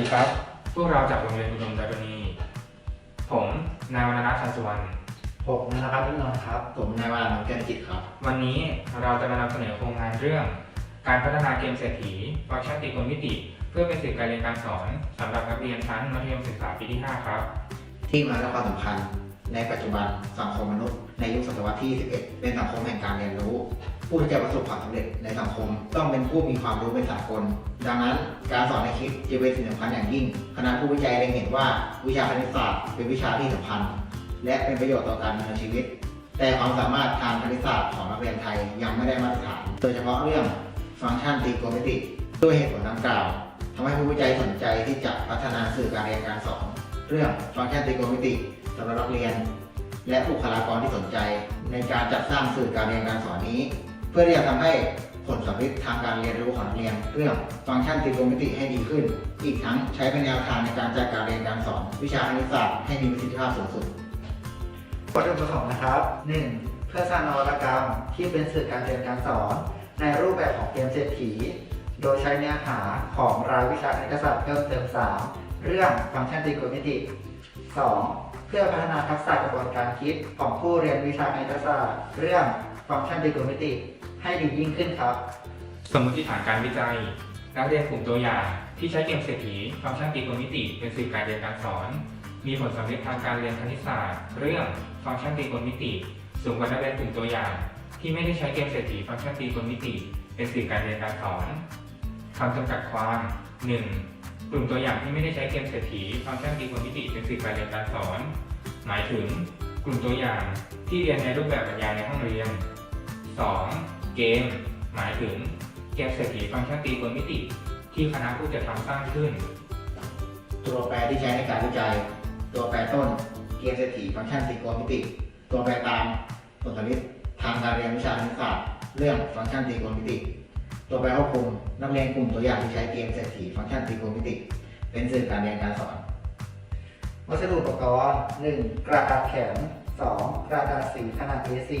ดีครับ พวกเราจากโรงเรียนอุดมดารณี ผมนายวรรณรัตน์ชันสุวรรณ ผมนะครับพี่นนท์ครับ ผมนายวาน้องแก้วจิตครับ วันนี้เราจะมานำเสนอโครงงานเรื่อง การพัฒนาเกมเศรษฐีฟังก์ชันตรีโกณมิติ เพื่อเป็นสื่อการเรียนการสอนสำหรับนักเรียนชั้นมัธยมศึกษาปีที่ 5 ครับ ที่มาและความสำคัญ ในปัจจุบันสังคมมนุษย์ในยุคศตวรรษที่ 11 เป็นสังคมแห่งการเรียนรู้ ผู้ที่จะประสบความสำเร็จในสังคม ต้องเป็นผู้มีความรู้เป็นสากล ดังนั้นการสอนในคลิปจะเป็นสิ่งสำคัญอย่างยิ่ง คณะผู้วิจัยเล็งเห็นว่าวิชาคณิตศาสตร์เป็นวิชาที่สำคัญ และเป็นประโยชน์ต่อการดำเนินชีวิต แต่ความสามารถทางคณิตศาสตร์ของนักเรียนไทยยังไม่ได้มาตรฐาน โดยเฉพาะเรื่องฟังก์ชันตรีโกณมิติด้วยเหตุผลดังกล่าวทำให้ผู้วิจัยสนใจที่จะพัฒนาสื่อการเรียนการสอน เรื่องฟังก์ชันตรีโกณมิติสำหรับนักเรียนและบุคลากรที่สนใจ ในการจัดสร้างสื่อการเรียนการสอนนี้ เพื่อที่จะทำให้ผลสัมฤทธิ์ทางการเรียนรู้ของนักเรียน เรื่องฟังก์ชันตรีโกณมิติให้ดีขึ้น อีกทั้งใช้เป็นแนวทางในการจัดการเรียนการสอน วิชาคณิตศาสตร์ให้มีประสิทธิภาพสูงสุดวัตถุประสงค์นะครับ 1. เพื่อสร้างนวัตกรรมที่เป็นสื่อการเรียนการสอน ในรูปแบบของเกมเศรษฐี โดยใช้เนื้อหาของรายวิชาคณิตศาสตร์เพิ่มเติม 3. เรื่องฟังก์ชันตรีโกณมิติ 2. เพื่อพัฒนาทักษะกระบวนการคิดของผู้เรียนวิชาคณิตศาสตร์ เรื่องฟังก์ชันตรีโกณมิติ ให้ดียิ่งขึ้นครับ สมมติฐานการวิจัย นักเรียนกลุ่มตัวอย่างที่ใช้เกมเศรษฐีฟังก์ชันตรีกมิติเป็นสื่อการเรียนการสอน มีผลสำเร็จทางการเรียนคณิตศาสตร์ เรื่องฟังก์ชันตรีกมิติ สูงกว่านักเรียนกลุ่มตัวอย่าง ที่ไม่ได้ใช้เกมเศรษฐีฟังก์ชันตรีกมิติ เป็นสื่อการเรียนการสอนคำจำกัดความ 1. กลุ่มตัวอย่างที่ไม่ได้ใช้เกมเศรษฐีฟังก์ชันตรีกมิติเป็นสื่อการเรียนการสอน หมายถึง กลุ่มตัวอย่างที่เรียนในรูปแบบบรรยายในห้องเรียน 2. เกม หมายถึงเกมเศรษฐีฟังก์ชันตรีโกณมิติ ที่คณะผู้จัดทำสร้างขึ้น ตัวแปรที่ใช้ในการวิจัย ตัวแปรต้น เกมเศรษฐีฟังก์ชันตรีโกณมิติ ตัวแปรตามผลสลิดทางการเรียนวิชาคณิตศาสตร์เรื่องฟังก์ชันตรีโกณมิติ ตัวแปรควบคุมนักเรียนกลุ่มตัวอย่างที่ใช้เกมเศรษฐีฟังก์ชันตรีโกณมิติ เป็นสื่อการเรียนการสอน วัสดุอุปกรณ์ 1. กระดาษแข็ง 2. กระดาษสีขนาด A4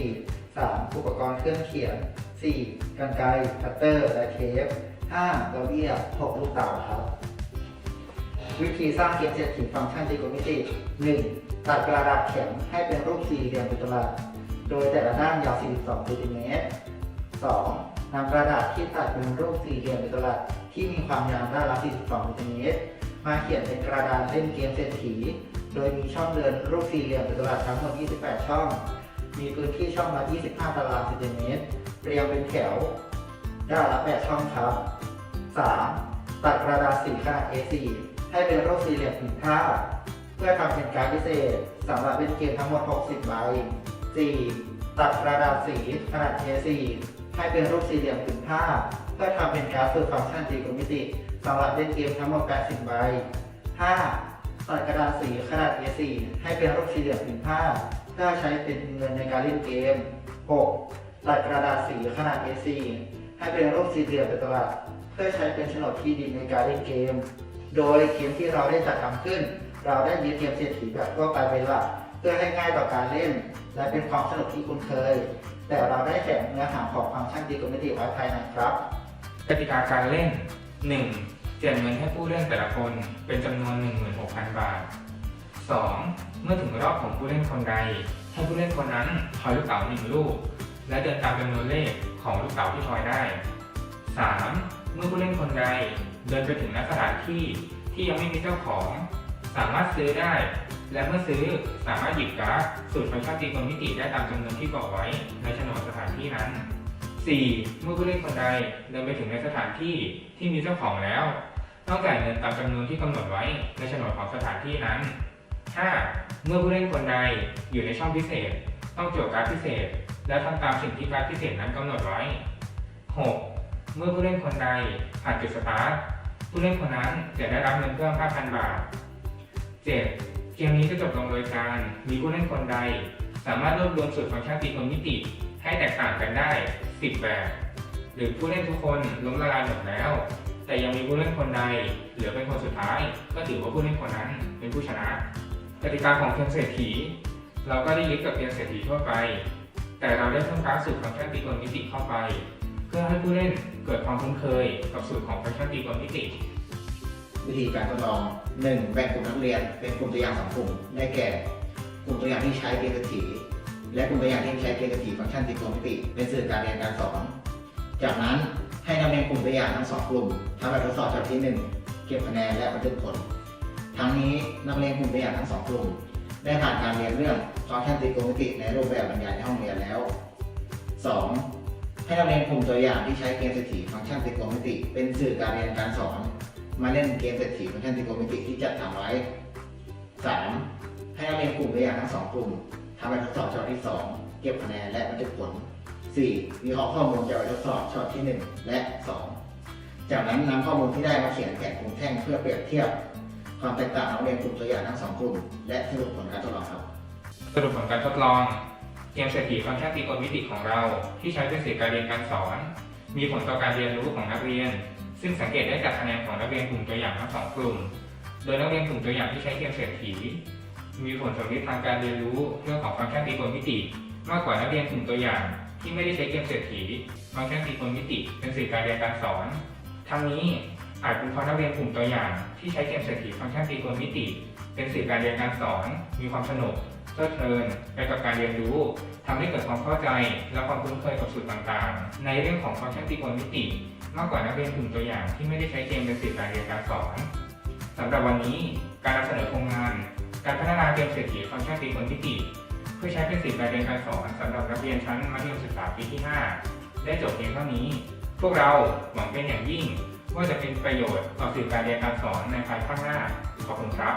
3. อุปกรณ์เครื่องเขียน 4. กรรไกรคัตเตอร์และเทป 5. ระเบียบ 6 ลูกเต๋าครับ วิธีสร้างเกมเศรษฐีฟังก์ชันตรีโกณมิติ 1. ตัดกระดาษแข็งให้เป็นรูปสี่เหลี่ยมเป็นตัวหลักโดยแต่ละด้านยาว 42เซนติเมตร 2. นำกระดาษที่ตัดเป็นรูปสี่เหลี่ยมเป็นตัวหลักที่มีความยาวด้านละ 42เซนติเมตร มาเขียนเป็นกระดานเล่นเกมเศรษฐี โดยมีช่องเดินรูปสี่เหลี่ยมเป็นตัวหลักทั้งหมด 28 ช่อง มีพื้นที่ช่องละ 25 ตารางเซนติเมตร เรียงเป็นแถว ด้านละ 8 ช่องครับ 3. ตัดกระดาษสีขนาด A4 ให้เป็นรูปสี่เหลี่ยมผืนผ้า เพื่อทำเป็นการพิเศษสำหรับเล่นเกมทั้งหมด 60 ใบ 4. ตัดกระดาษสีขนาด A4 ให้เป็นรูปสี่เหลี่ยมผืนผ้า เพื่อทำเป็นการดฝึกฟังก์ชันตรีโกมิติสำหรับเล่นเกมทั้งหมด 80 ใบ 5. ตัดกระดาษสีขนาด A4 ให้เป็นรูปสี่เหลี่ยมผืนผ้า เพื่อใช้เป็นเงินในการเล่นเกม 6. ตัดกระดาษสีขนาด A4 ให้เป็นรูปสี่เหลี่ยมเป็นตลักเพื่อใช้เป็นโฉนดที่ดินในการเล่นเกม โดยเกมที่เราได้จัดทำขึ้น เราได้ยึดเกมเศรษฐีแบบทั่วไปเป็นหลักเพื่อให้ง่ายต่อการเล่น และเป็นความสนุกที่คุ้นเคย แต่เราได้แฝงเนื้อหาของฟังก์ชันดีโกมิติไว้ภายในครับกติกาการเล่น 1. เจียดเงินให้ผู้เล่นแต่ละคนเป็นจำนวน 16,000 บาท 2. เมื่อถึงรอบของผู้เล่นคนใด ให้ผู้เล่นคนนั้นทอยลูกเต๋าหนึ่งลูก และเดินตามจำนวนเลขของลูกเต๋าที่ทอยได้ 3. เมื่อผู้เล่นคนใดเดินไปถึงณสถานที่ที่ยังไม่มีเจ้าของ สามารถซื้อได้ และเมื่อซื้อสามารถหยิบการ์ดสูตรฟังก์ชันตรีโกณมิติได้ตามจำนวนที่บอกไว้ในโฉนดสถานที่นั้น 4. เมื่อผู้เล่นคนใดเดินไปถึงในสถานที่ที่มีเจ้าของแล้ว ต้องจ่ายเงินตามจำนวนที่กำหนดไว้ในโฉนดของสถานที่นั้น 5. เมื่อผู้เล่นคนใดอยู่ในช่องพิเศษ ต้องจทย์การ์ดพิเศษ และทำตามสิ่งที่การ์ดพิเศษนั้นกำหนดไว้ 6. เมื่อผู้เล่นคนใดผ่านจุดสตาร์ทผู้เล่นคนนั้นจะได้รับเงินเพิ่ม 5,000 บาท 7. เกมนี้จะจบลงโดยการมีผู้เล่นคนใด สามารถรวบรวมสูตรฟังก์ชันตรีโกณมิติให้แตกต่างกันได้ 10 แบบ หรือผู้เล่นทุกคนล้มละลายหมดแล้ว แต่ยังมีผู้เล่นคนใดเหลือเป็นคนสุดท้าย ก็ถือว่าผู้เล่นคนนั้นเป็นผู้ชนะ กติกาของเกมเศรษฐี เราก็ได้ยึดกับเกมเศรษฐีทั่วไป แต่เราได้เพิ่มการสูตรฟังก์ชันตรีโกณมิติเข้าไป เพื่อให้ผู้เล่นเกิดความคุ้นเคยกับสูตรของฟังก์ชันตรีโกณมิติ วิธีการทดลอง 1. แบ่งกลุ่มนักเรียนเป็นกลุ่มตัวอย่างสองกลุ่มได้แก่ กลุ่มตัวอย่างที่ใช้เกณฑ์สถีและกลุ่มตัวอย่างที่ใช้เกณฑ์สถีฟังก์ชันติโกมิติเป็นสื่อการเรียนการสอน จากนั้นให้นักเรียนกลุ่มตัวอย่างทั้งสองกลุ่มทำแบบทดสอบฉบับที่ 1 เก็บคะแนนและบันทึกผล ทั้งนี้นักเรียนกลุ่มตัวอย่างทั้งสองกลุ่มได้ผ่านการเรียนเรื่องฟังก์ชันตรีโกณมิติในรูปแบบบรรยายในห้องเรียนแล้ว 2. ให้นักเรียนกลุ่มตัวอย่างที่ใช้เกณฑ์เศรษฐีฟังก์ชันตรีโกณมิติ เป็นสื่อการเรียนการสอน มาเล่นเกมเศรษฐีฟังก์ชันตรีโกณมิติที่จัดทำไว้ 3. ให้นักเรียนกลุ่มตัวอย่างทั้งสองกลุ่มทำแบบทดสอบฉบับที่ 2 เก็บคะแนนและบันทึกผล 4. วิเคราะห์ข้อมูลจากแบบทดสอบฉบับที่ 1 และ 2 จากนั้นนำข้อมูลที่ได้มาเขียนแผนกลุ่มแท่งเพื่อเปรียบเทียบ ความแตกต่างของนักเรียนกลุ่มตัวอย่างทั้งสองกลุ่ม และสรุปผลการทดลองครับ สรุปผลการทดลองเกมเศรษฐีฟังก์ชันตรีกณมิติของเรา ที่ใช้เป็นสื่อการเรียนการสอน มีผลต่อการเรียนรู้ของนักเรียน ซึ่งสังเกตได้จากคะแนนของนักเรียนกลุ่มตัวอย่างทั้งสองกลุ่ม โดยนักเรียนกลุ่มตัวอย่างที่ใช้เกมเศรษฐีมีผลสำลิดทางการเรียนรู้เรื่องของฟังก์ชันตีกณมิติ มากกว่านักเรียนกลุ่มตัวอย่าง ที่ไม่ได้ใช้เกมเศรษฐีฟังก์ชันตีกณมิติ เป็นสื่อการเรียนการสอน ทั้งนี้ อาจเป็นเพราะนักเรียนกลุ่มตัวอย่างที่ใช้เกมเศรษฐีฟังก์ชันตรีโกณมิติ เป็นสื่อการเรียนการสอน มีความสนุกเพลิดเพลินไปกับการเรียนรู้ทำให้เกิดความเข้าใจ และความคุ้นเคยกับสูตรต่างๆ ในเรื่องของฟังก์ชันตรีโกณมิติ มากกว่านักเรียนกลุ่มตัวอย่างที่ไม่ได้ใช้เกมเป็นสื่อการเรียนการสอนสำหรับวันนี้การนำเสนอโครงงาน การพัฒนาเกมเศรษฐีฟังก์ชันตรีโกณมิติ เพื่อใช้เป็นสื่อการเรียนการสอนสำหรับนักเรียนชั้นมัธยมศึกษาปีที่ 5 ได้จบเพียงเท่านี้ พวกเราหวังเป็นอย่างยิ่ง ว่าจะเป็นประโยชน์ต่อสื่อการเรียนการสอนในภายภาคหน้าขอบคุณครับ